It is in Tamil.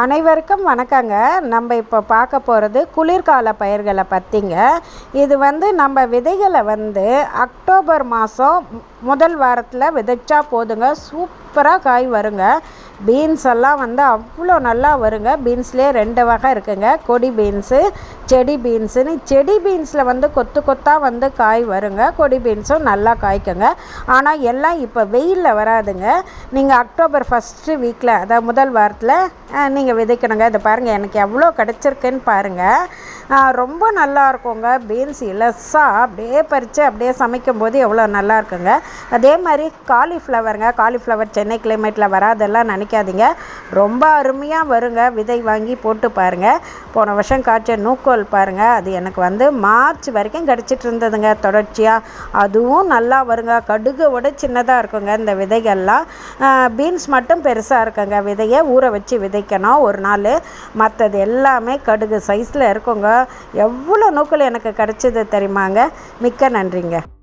அனைவருக்கும் வணக்கங்க. நம்ம இப்போ பார்க்க போகிறது குளிர்கால பயிர்களை பற்றிங்க இது வந்து நம்ம விதைகளை வந்து அக்டோபர் மாதம் முதல் வாரத்தில் விதைச்சா போதுங்க. சூப்பராக காய் வருங்க. பீன்ஸ் எல்லாம் வந்து அவ்வளோ நல்லா வருங்க. பீன்ஸ்லேயே ரெண்டு வகை இருக்குங்க. கொடி பீன்ஸு செடி பீன்ஸுன்னு. செடி பீன்ஸில் வந்து கொத்து கொத்தாக வந்து காய் வருங்க. கொடி பீன்ஸும் நல்லா காய்க்குங்க. ஆனால் எல்லாம் இப்போ வெயிலில் வராதுங்க. நீங்கள் அக்டோபர் ஃபஸ்ட்டு வீக்கில் அதாவது முதல் வாரத்தில் நீங்கள் விதைக்கணுங்க. இதை பாருங்கள் எனக்கு எவ்வளோ கிடச்சிருக்குன்னு பாருங்கள் ரொம்ப நல்லா இருக்குங்க பீன்ஸ் இலசாக அப்படியே பறித்து அப்படியே சமைக்கும் போது எவ்வளோ நல்லா இருக்குங்க அதே மாதிரி காலிஃப்ளவருங்க. காலிஃப்ளவர் சென்னை கிளைமேட்டில் வராதெல்லாம் நினைக்காதீங்க. ரொம்ப அருமையாக வருங்க. விதை வாங்கி போட்டு பாருங்கள் போன வருஷம் காய்ச்ச நூக்கோல் பாருங்கள் அது எனக்கு வந்து மார்ச் வரைக்கும் கிடச்சிட்டு இருந்ததுங்க தொடர்ச்சியாக அதுவும் நல்லா வருங்க. கடுகு விட சின்னதாக இருக்குங்க இந்த விதைகள்லாம். பீன்ஸ் மட்டும் பெருசாக இருக்குங்க. விதையை ஊற வச்சு விதைக்கணும். ஒரு நாள் மற்றது எல்லாமே கடுகு சைஸில் இருக்குங்க. எவ்வளோ நூக்கல் எனக்கு கிடச்சிது தெரியுமாங்க? மிக்க நன்றிங்க.